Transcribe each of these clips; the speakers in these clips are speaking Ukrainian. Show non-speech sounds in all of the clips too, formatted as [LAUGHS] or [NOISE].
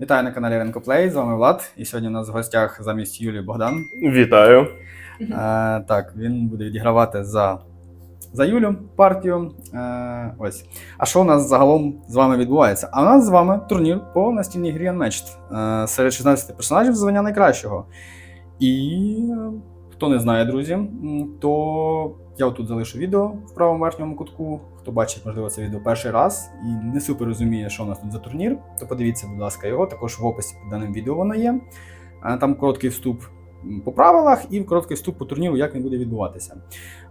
Вітаю на каналі Ренкоплей, З вами Влад. І сьогодні у нас в гостях замість Юлії Богдан. Вітаю. Е, так, він буде відігравати за, за Юлю партію. Е, ось. А що у нас загалом з вами відбувається? А у нас з вами турнір по настільній грі Unmatched. Е, серед 16 персонажів звання найкращого. І хто не знає, друзі, то я отут залишу відео в правому верхньому кутку. Хто бачить, можливо, це відео перший раз і не супер розуміє, що у нас тут за турнір, то подивіться, будь ласка, його. Також в описі під даним відео воно є. Е, Там короткий вступ по правилах і короткий вступ по турніру, як він буде відбуватися.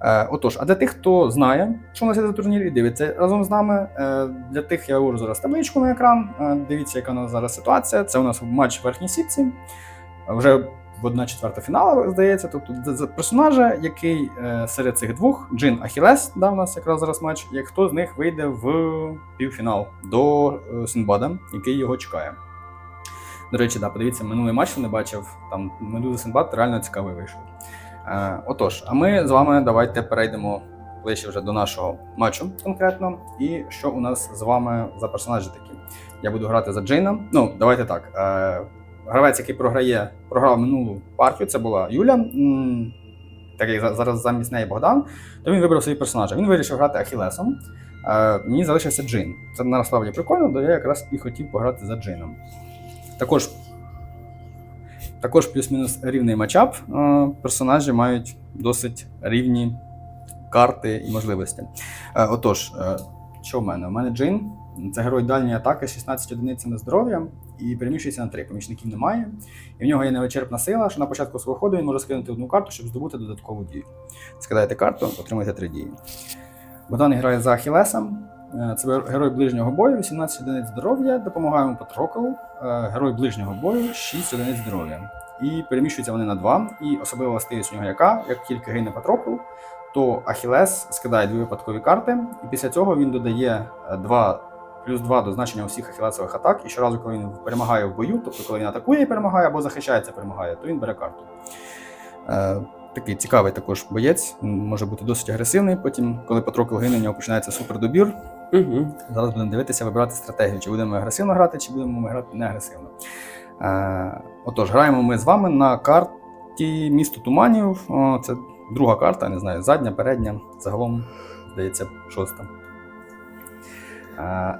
Е, отож, а для тих, хто знає, що у нас є за турнір, і дивиться разом з нами. е, для тих я вивожу зараз табличку на екран. Дивіться, яка у нас зараз ситуація. Це у нас матч в верхній сітці. Вже в 1 четверта фіналу, здається. Тобто за- персонажа, який е, серед цих двох, Джин Ахілес, да, у нас якраз зараз матч, як хто з них вийде в півфінал до е, Синбада, який його чекає. До речі, да, подивіться, минулий матч, не бачив, там Медуза Синбад реально цікавий вийшов. Е, отож, а ми з вами давайте перейдемо ближче вже до нашого матчу конкретно. І що у нас з вами за персонажі такі? Я буду грати за Джейна. Ну, давайте так. Гравець, який програє, програв минулу партію, це була Юля. Так зараз замість неї Богдан, то він вибрав свій персонажа. Він вирішив грати Ахілесом. Е, мені залишився Джин. Це насправді прикольно, то я якраз і хотів пограти за Джином. Також також плюс-мінус рівний матчап. Е, Персонажі мають досить рівні карти і можливості. Е, Отож, що в мене? У мене Джин. Це герой дальньої атаки з 16 одиницями здоров'я і переміщується на 3. Помічників немає. І в нього є невичерпна сила, що на початку свого ходу він може скинути одну карту, щоб здобути додаткову дію. Скидаєте карту, отримуєте 3 дії. Богдан грає за Ахілесом. Е, Це герой ближнього бою, 18 одиниць здоров'я, допомагає йому Патрокл. Е, Герой ближнього бою, 6 одиниць здоров'я. І переміщуються вони на 2. І особлива властивість у нього яка, як тільки гине Патрокл, то Ахілес скидає дві випадкові карти, і після цього він додає 2 плюс 2 до значення усіх ахілесових атак. І щоразу, коли він перемагає в бою, тобто коли він атакує і перемагає або захищається, перемагає, то він бере карту. Е, такий цікавий також боєць, він може бути досить агресивний. Потім, коли Патрокл гине, у нього починається супердобір. Угу. Зараз будемо дивитися, вибирати стратегію, чи будемо агресивно грати, чи будемо ми грати не агресивно. Е, отож, граємо ми з вами на карті місто Туманів. О, це друга карта, не знаю, задня, передня, загалом, здається, шоста.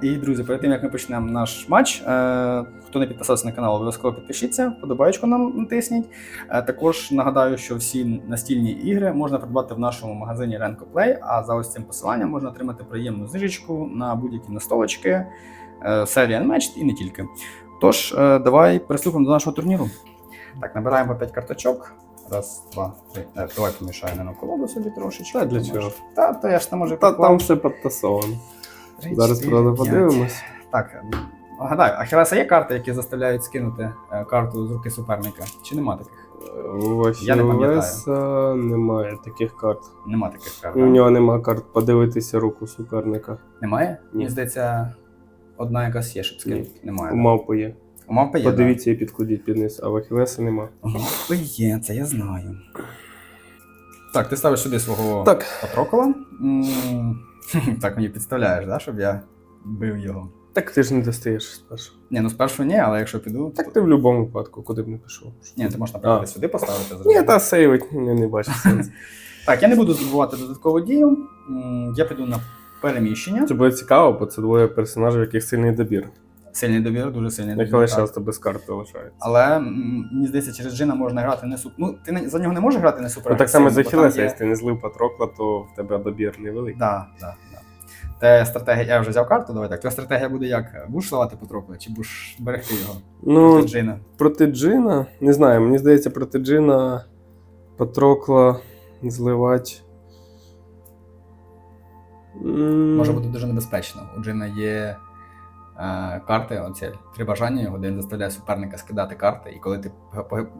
І, друзі, перед тим як ми почнемо наш матч, е, хто не підписався на канал, обов'язково підпишіться, подобаєчку нам натисніть. Е, також нагадаю, що всі настільні ігри можна придбати в нашому магазині Renko Play, а за ось цим посиланням можна отримати приємну знижечку на будь-які настолочки, е, серії Unmatched і не тільки. Тож, давай приступимо до нашого турніру. Так, набираємо по 5 карточок. Раз, два, три. Давай помішаємо на колоду собі трошечки. Та для чого? Та, то я ж не можу Та там все підтасовано. Зараз правда подивимось. Так, гадаю, Ахілеса є карти, які заставляють скинути е, карту з руки суперника? Чи нема таких? Я не пам'ятаю. Немає таких карт. Нема таких карт. У нього немає карт подивитися руку суперника. Немає? Мені здається, одна якась є, щоб скинути. Немає. У мавпи є. У мавпи є. Подивіться і підкладіть під низ, а в Ахілеса нема. У мавпи є, це я знаю. Так, ти ставиш сюди свого Так, Патрокола. [LAUGHS] Так мені підставляєш, да, щоб я бив його. так ти ж не достаєш спершу. Ні, ну спершу ні, але якщо піду. Так то- ти в будь-якому випадку, куди б не пішов. Ні, ти можеш, наприклад, А. сюди поставити. Ні, та сейвить, не, не бачу сенсу. [LAUGHS] Так, я не буду здобувати додаткову дію. Я піду на переміщення. Це буде цікаво, бо це двоє персонажів, яких сильний добір. Сильний довір, дуже сильний довір. так. часто без карт залишається. Але мені здається, через Джина можна грати не суп. Ну, ти за нього не можеш грати не супер. Ну, так само за Хілеса, якщо ти не злив Патрокла, то в тебе добір невеликий. Да, да. Те стратегія, я вже взяв карту, давай так. Твоя стратегія буде як? Будеш сливати Патрокла, чи будеш берегти його Ну, проти Джина? проти Джина, не знаю, мені здається, проти Джина Патрокла зливати. Може бути дуже небезпечно. У Джина є карти, оці три бажання його, де він заставляє суперника скидати карти. І коли ти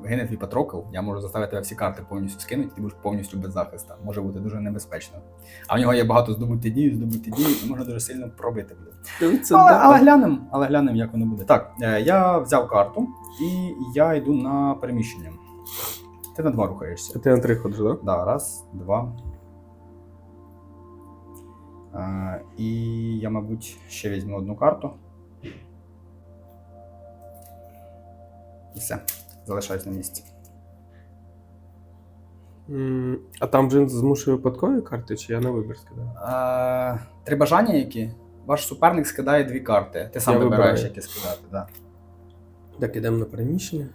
гине твій Патрокл, я можу заставити тебе всі карти повністю скинути, і ти будеш повністю без захисту. Може бути дуже небезпечно. А в нього є багато здобути дій, здобути дій, і можна дуже сильно пробити буде. Це але, але глянемо, але глянемо, як воно буде. Так, е, я взяв карту і я йду на переміщення. Ти на два рухаєшся. Ти на три ходиш, так? Да, раз, два. Е, і я, мабуть, ще візьму одну карту. І все. Залишаюсь на місці. М, А там джин змушує випадкові карти, чи я на вибір скидаю? Е, три бажання які? Ваш суперник скидає дві карти. Ти сам Я вибираєш, вибираю. які скидати. Да. Так, ідемо на переміщення.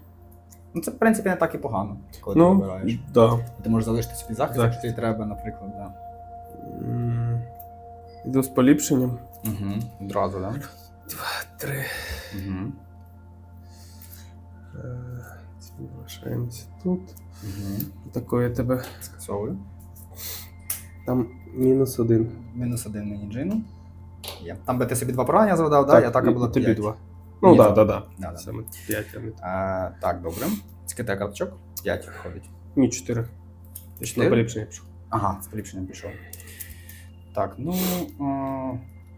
Ну, це, в принципі, не так і погано, коли ти Ну, вибираєш. да. Ти можеш залишити собі захист, Захист. якщо тобі треба, наприклад. Да. М, Іду з поліпшенням. Угу. Одразу, так? Да? Три. Угу. Ці Залишаємося тут. Угу. Такое тебе. Скасовую. Там мінус один. Мінус один мені джину. Є. Там би ти собі два поранення завдав, да? і атака була тобі п'ять. два. Ну Ні, так, так, так. Да, да. Саме п'ять, а не А, так, добре. Скільки карточок? 5 виходить. Ні, чотири. На Чотири? поліпшення пішов. Ага, з поліпшенням пішов. Так, ну. А,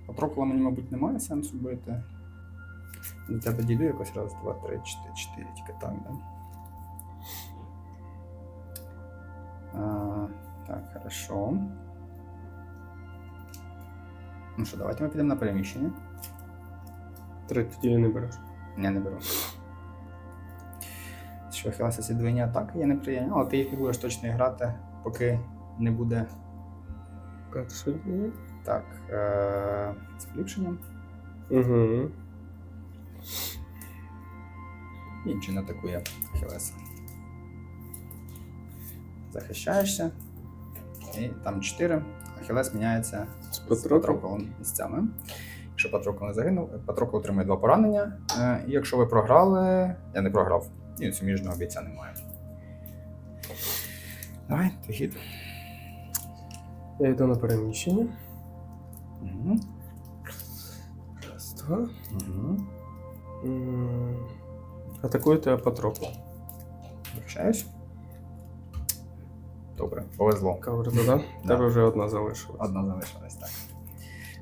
Патрокола мені, мабуть, немає сенсу бити. До тебе дійду якось раз, два, три, чотири, чотири, тільки так, да? А, так, хорошо. Ну що, давайте ми підемо на переміщення. Три тоді не береш. Я не беру. Що Хіласа ці двойні атаки є неприємні, але ти їх не будеш точно грати, поки не буде Перша дія. так. Е- з поліпшенням. Угу. Інший не атакує Хілеса. Захищаєшся. І там 4. Ахілес міняється З Патроколом місцями. Якщо Патрокол не загинув, Патрокол отримує два поранення. Е, І якщо ви програли, я не програв. Ні, суміжного бійця немає. Давай, ти хід. Я йду на переміщення. Угу. Раз, два. Угу. Атакую тебе Патроком. Захищаюсь. Добре, повезло. Кавер додам. [LAUGHS] Да. Тебе вже одна залишилась. Одна залишилась, так.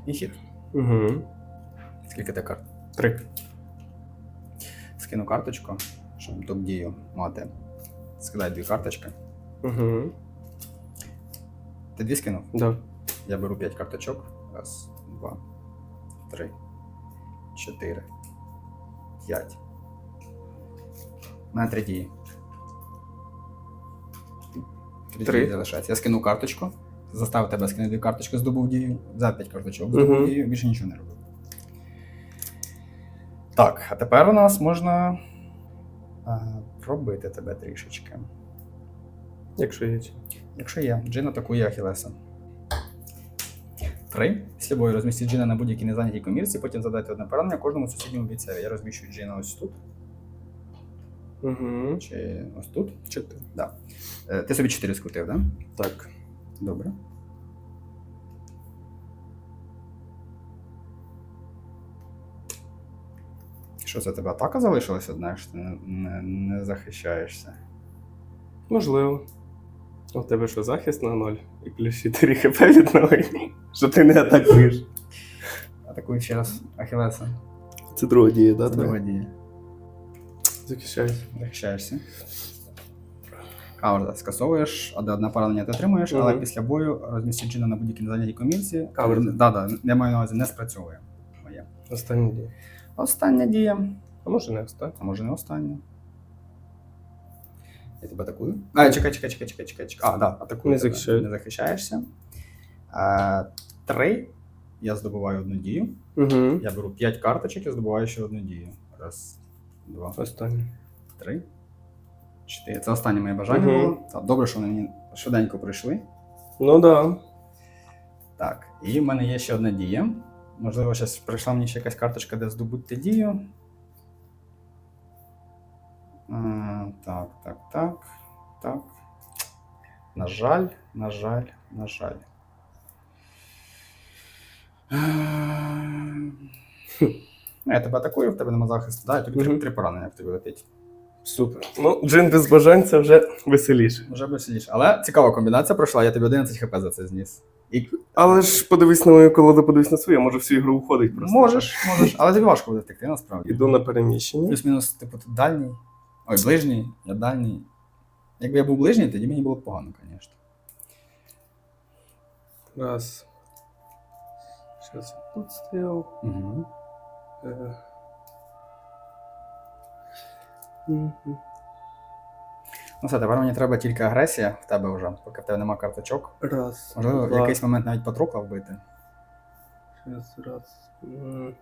І хід. Угу. Скільки ти карт? Три. Скину карточку, щоб топ дію мати. Скидай дві карточки. Угу. Ти дві скинув? Да. Я беру 5 карточок. Раз, два, три, чотири, п'ять. Мене три дії. Три, Три. залишається. Я скину карточку. Заставив тебе скинути дві карточки, здобув дію. За 5 карточок здобув Мгм. дію, більше нічого не робив. Так, а тепер у нас можна а, пробити тебе трішечки. Якщо є. Якщо є, Джин атакує Ахілеса. Три. Після бою розмістіть Джина на будь-якій незайнятій комірці, потім задайте одне поранення кожному сусідньому бійцеві. Я розміщую Джина ось тут. Угу. Чи ось тут. Чотири. Да. Е, Ти собі 4 скрутив, так? Да? Так. Добре. Що це тебе атака залишилась одна, що ти не, не, не захищаєшся? Можливо. У тебе що, захист на ноль і плюс 4 хп від ноги, що ти не атакуєш. Атакуй ще раз Ахілеса. Це друга дія, да? Друга дія. Захищаюсь. Захищаєшся. Каверда скасовуєш, а одне поранення ти отримуєш, але Мгм. після бою розмістіть джина на будь-якій незайнятій комірці. Каверда. Да, да, я маю на увазі, не спрацьовує. Моє. Остання дія. Остання дія. А може не остання? А може не остання. Я тебе атакую. А, чекай, чекай, чекай, чекай, чекай, чекай. А, да, атакую. Не тебе. захищаю. Не захищаєшся. А, три. Я здобуваю одну дію. Угу. Я беру п'ять карточок і здобуваю ще одну дію. Раз, два, Остання. три, чотири. Це останнє моє бажання Мгм. було. Так, добре, що вони мені швиденько прийшли. Ну да. Так, і в мене є ще одна дія. Можливо, зараз прийшла мені ще якась карточка, де здобути дію. А, так, так, так, так. На жаль, на жаль, на жаль. Е, [LAUGHS] Ну, я тебе атакую, в тебе нема захисту. Да, і тобі три, три поранення в тобі летить. Супер. Ну, джин без бажань це вже веселіше. Вже веселіше. Але цікава комбінація пройшла, я тобі 11 хп за це зніс. І Але ж подивись на мою колоду, подивись на свою, може всю ігру уходить просто. можеш, можеш, але тобі важко буде втекти, насправді. Іду на переміщення. Плюс-мінус, типу, ти дальній. Ой, ближній, я дальній. Якби я був ближній, тоді мені було б погано, звісно. Раз. Зараз тут стояв. Угу. Е. Ну все, тепер мені треба тільки агресія в тебе вже, поки в тебе нема карточок. Раз. Можливо, в два. якийсь момент навіть Патрукла вбити. Раз, раз. М.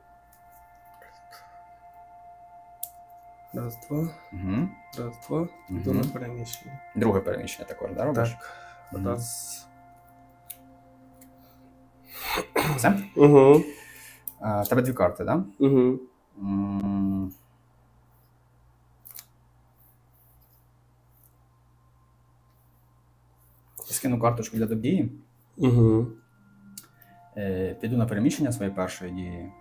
Раз, два. Угу. Раз, два. Мгм. на переміщення. Друге переміщення також, да, робиш? Так. Мгм. Раз. Все? Угу. В тебе дві карти, так? Да? Угу. М. Скину карточку для добдії. Угу. Е, піду на переміщення своєї першої дії.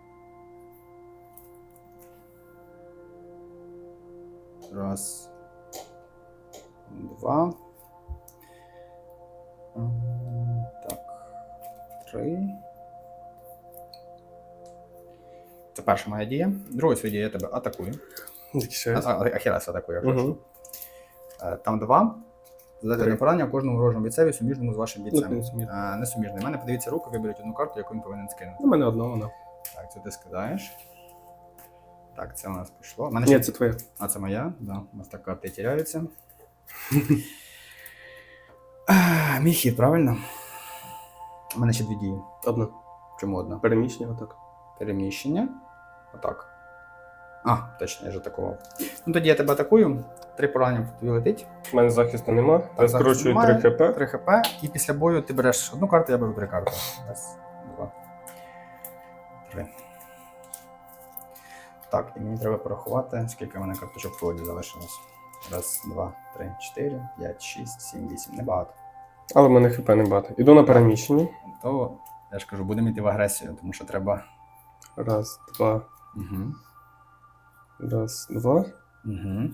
Раз. Два. Так. Три. Це перша моя дія. Друга дія я тебе атакую. Захищаюсь. А, а, Ахілес атакує, Угу. Там два. Задати на поранення кожному ворожому бійцеві суміжному з вашим бійцем. несумірно. Е, Несуміжний. У мене подивіться руку, виберіть одну карту, яку він повинен скинути. У мене одна вона. Так, це ти скидаєш. Так, це у нас пішло. Мене Ні, ще... це твоя. А це моя, да. У нас так карти тіряються. [LAUGHS] Мій хід, правильно? У мене ще дві дії. Одна. Чому одна? Переміщення отак. Переміщення. Отак. А, точно, я ж атакував. Ну тоді я тебе атакую. Три поранення тобі летить. У мене захисту нема. Я захисту скорочую немає. 3 хп. 3 хп, і після бою ти береш одну карту, я беру три карти. Раз, два, три. Так, і мені треба порахувати, скільки в мене карточок в колоді залишилось. Раз, два, три, чотири, п'ять, шість, сім, вісім. Небагато. Але в мене хп не багато. Іду на переміщення. То я ж кажу, будемо йти в агресію, тому що треба. Раз, два, Угу. раз, два. Угу.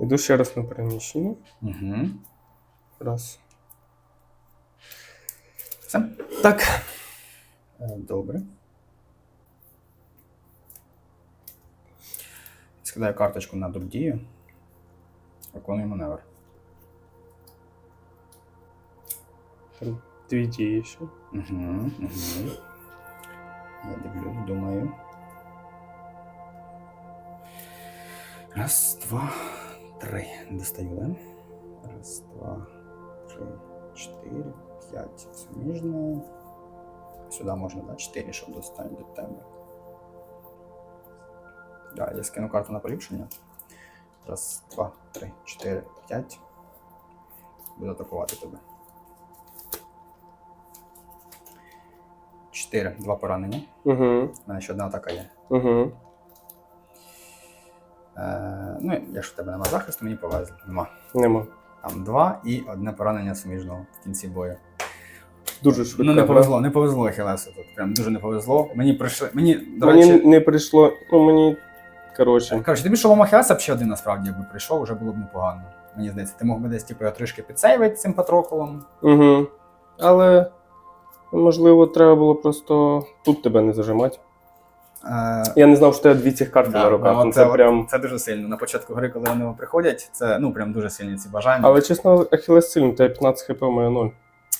Іду ще раз на переміщення. Угу. Раз. Все? Так. Е, Добре. Скидаю карточку на добдію. Виконую маневр. Там Дві ще. Угу, угу. Я дивлюсь, думаю. Раз, два, три. Достаю, да? Раз, два, три, чотири, п'ять. Суміжне. Сюди можна, да? Чотири, щоб достати до тебе. Да, я скину карту на поліпшення. Раз, два, три, чотири, п'ять. Буду атакувати тебе. Чотири, два поранення. Угу. У мене ще одна атака є. Угу. Е, ну, якщо в тебе нема захисту, мені повезло. Нема. Нема. Там два і одне поранення суміжного в кінці бою. Дуже швидко. ну не повезло, не повезло Ахілесу тут. Прям дуже не повезло. Мені прийшли. Мені, до Мені речі, не прийшло. Ну мені. Коротше. коротше, тобі шолом Ахілеса б ще один насправді якби прийшов, вже було б непогано. Мені здається, ти мог би десь типу, його трішки підсейвити цим патроколом. Угу. Але. Можливо, треба було просто тут тебе не зажимати. Е, Я не знав, що тебе дві цих карти да, на руках. ну, Ну, це, це прям. це дуже сильно. На початку гри, коли вони приходять, це ну прям дуже сильні ці бажання. Але чесно, Ахілес сильний, тебе 15 хп, мене 0.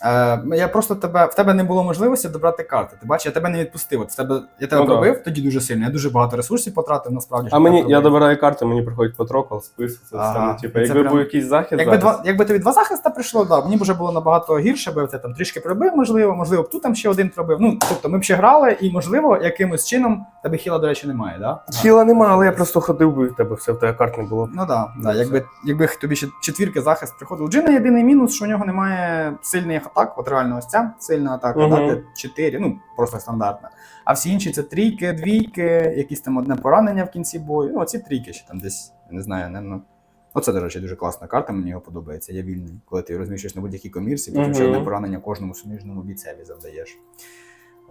Е, я просто тебе в тебе не було можливості добрати карти. Ти бачиш, я тебе не відпустив. От в тебе я тебе Ну, пробив тоді дуже сильно. Я дуже багато ресурсів потратив насправді. А мені, я добираю карти, мені приходить потрокол, список, Ага. типу, якби прям- був якийсь захист, Якби зараз, два, якби тобі два захиста прийшло, да, мені б вже було набагато гірше, бо я там трішки пробив, можливо, можливо, б тут там ще один пробив. Ну, тобто ми б ще грали, і можливо, якимось чином тебе хіла, до речі, немає, да? Хіла нема, але я просто ходив би, в тебе все, в тебе карт не було. Ну да, да. Якби, якби тобі ще четвірки захист приходив. Джина єдиний мінус, що у нього немає сильних атак. От реально ось ця сильна атака, Мгм. да, 4, ну просто стандартна. А всі інші це трійки, двійки, якісь там одне поранення в кінці бою. Ну, оці трійки ще там десь, я не знаю, не, ну. Оце, до речі, дуже класна карта, мені його подобається. Я вільний. Коли ти розміщуєш на будь-якій комірці, потім ще одне поранення кожному суміжному бійцеві завдаєш.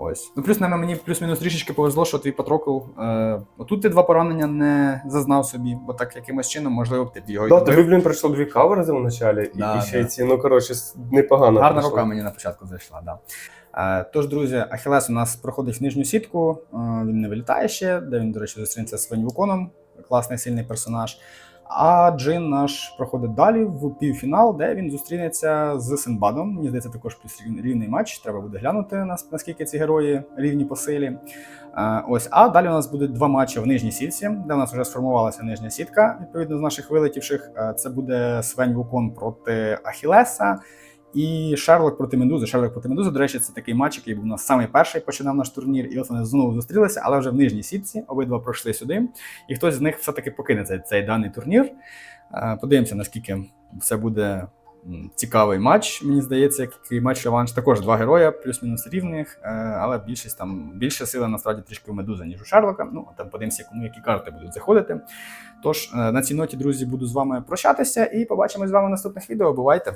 Ось. Ну, плюс, наверное, мені плюс-мінус трішечки повезло, що твій патрокол. Е, отут ти два поранення не зазнав собі, бо так якимось чином, можливо, б ти б його й Да, добив. тобі, блін, прийшло дві каверзи в началі, і, Да, і ще да. ці, ну коротше, с- непогано. Гарна прийшло. рука мені на початку зайшла, да. Е, тож, друзі, Ахілес у нас проходить в нижню сітку, е, він не вилітає ще, де він, до речі, зустрінеться з своїм класний сильний персонаж. А Джин наш проходить далі в півфінал, де він зустрінеться з Синбадом. Мені здається, також плюс рівний матч. Треба буде глянути нас- наскільки ці герої рівні по силі. Ось, а далі у нас будуть два матчі в нижній сітці, де у нас вже сформувалася нижня сітка, відповідно з наших вилетівших. Це буде Свень Вукон проти Ахілеса. І Шерлок проти Медузи. Шерлок проти Медузи, до речі, це такий матч, який був у нас самий перший, починав наш турнір. І от вони знову зустрілися, але вже в нижній сітці. Обидва пройшли сюди. І хтось з них все-таки покине цей, цей даний турнір. Е, Подивимося, наскільки все буде цікавий матч. Мені здається, який матч реванш. Також два героя, плюс-мінус рівних, е, але більшість там більше сили насправді трішки у Медузи, ніж у Шерлока. Ну, там подивимося, кому які карти будуть заходити. Тож, е, на цій ноті, друзі, буду з вами прощатися і побачимось з вами в наступних відео. Бувайте!